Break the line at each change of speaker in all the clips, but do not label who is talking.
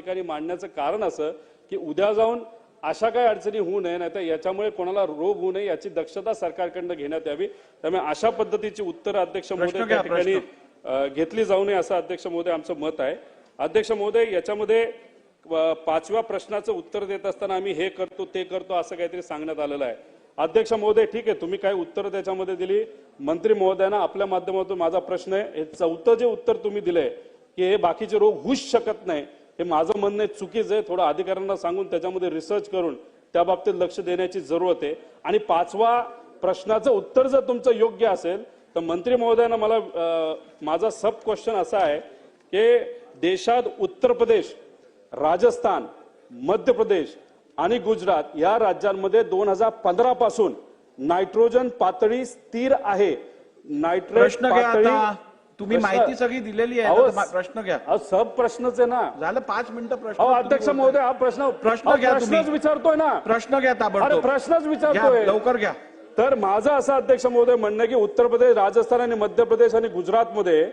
ठिकाणी मांडण्याचं कारण असं की उद्या जाऊन अशा काही अडचणी होऊ नये नाही तर याच्यामुळे कोणाला रोग होऊ नये याची दक्षता सरकारकडनं घेण्यात यावी. त्यामुळे अशा पद्धतीची उत्तर अध्यक्ष महोदय त्या ठिकाणी घेतली जाऊ नये असं अध्यक्ष महोदय आमचं मत आहे. अध्यक्ष महोदय याच्यामध्ये पाचव्या प्रश्नाचं उत्तर देत असताना आम्ही हे करतो ते करतो असं काहीतरी सांगण्यात आलेलं आहे. अध्यक्ष महोदय ठीक आहे तुम्ही काय उत्तर त्याच्यामध्ये दिली. मंत्री महोदयांना आपल्या माध्यमातून माझा प्रश्न आहे. हे चौथं जे उत्तर तुम्ही दिलंय की हे बाकीचे रोग होऊच शकत नाही. हे माझं म्हणणं आहे चुकीचं आहे. थोडं अधिकाऱ्यांना सांगून त्याच्यामध्ये रिसर्च करून त्या बाबतीत लक्ष देण्याची जरूरत आहे. आणि पाचवा प्रश्नाचं उत्तर जर तुमचं योग्य असेल तर मंत्री महोदयांना मला माझा सब क्वेश्चन असा आहे की देशात उत्तर प्रदेश राजस्थान मध्य प्रदेश आणि गुजरात या राज्यांमध्ये दोन हजार पंधरा पासून नायट्रोजन पातळी स्थिर आहे.
घ्या
पातळी
तुम्ही माहिती सगळी दिलेली आहे मा- प्रश्न घ्या.
अहो, सब प्रश्नच आहे ना.
झालं पाच मिनिटं प्रश्न
अहो
तुम्ही
अध्यक्ष
बोलताय.
महोदय हा प्रश्न
प्रश्न घ्या
प्रश्नच
तुम्ही.
विचारतोय ना.
प्रश्न घ्या
अरे
ताबडतोब
प्रश्नच
घ्या
विचारतोय.
लवकर घ्या.
तर माझं असं अध्यक्ष महोदय म्हणणं आहे की उत्तर प्रदेश राजस्थान आणि मध्य प्रदेश आणि गुजरातमध्ये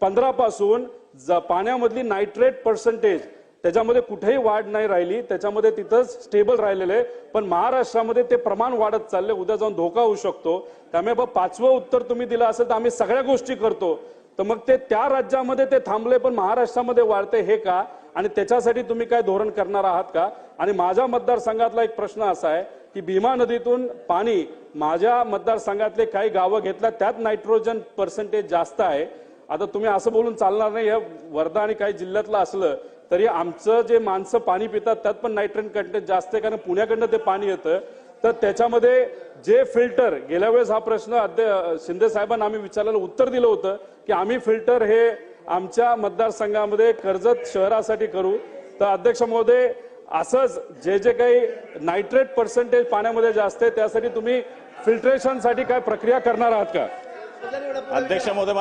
पंधरा पासून ज- पाण्यामधली नायट्रेट पर्सेंटेज त्याच्यामध्ये कुठेही वाढ नाही राहिली. त्याच्यामध्ये तिथंच स्टेबल राहिलेलं आहे. पण महाराष्ट्रामध्ये ते प्रमाण वाढत चालले उद्या जाऊन धोका होऊ शकतो. त्यामुळे बा पाचवं उत्तर तुम्ही दिलं असेल तर आम्ही सगळ्या गोष्टी करतो. तर मग ते त्या राज्यामध्ये ते थांबले पण महाराष्ट्रामध्ये वाढते हे का? आणि त्याच्यासाठी तुम्ही काय धोरण करणार आहात का? आणि माझ्या मतदारसंघातला एक प्रश्न असा आहे की भीमा नदीतून पाणी माझ्या मतदारसंघातले काही गावं घेतल्या त्यात नायट्रोजन पर्सेंटेज जास्त आहे. आता तुम्ही असं बोलून चालणार नाही हे वर्धा आणि काही जिल्ह्यातलं असलं तरी आमचं जे माणसं पाणी पितात त्यात पण नायट्रोजन कंटेंट जास्त आहे कारण पुण्याकडनं ते पाणी येतं. तर त्याच्यामध्ये जे फिल्टर गेल्या वेळेस हा प्रश्न अध्य- शिंदे साहेबांना आम्ही विचारलेलं उत्तर दिलं होतं की आम्ही फिल्टर हे आमच्या मतदारसंघामध्ये कर्जत शहरासाठी करू. तर अध्यक्ष महोदय असंच जे जे काही नायट्रेट पर्सेंटेज पाण्यामध्ये जास्त आहे त्यासाठी तुम्ही फिल्ट्रेशनसाठी काय प्रक्रिया करणार आहात का?
अध्यक्ष महोदय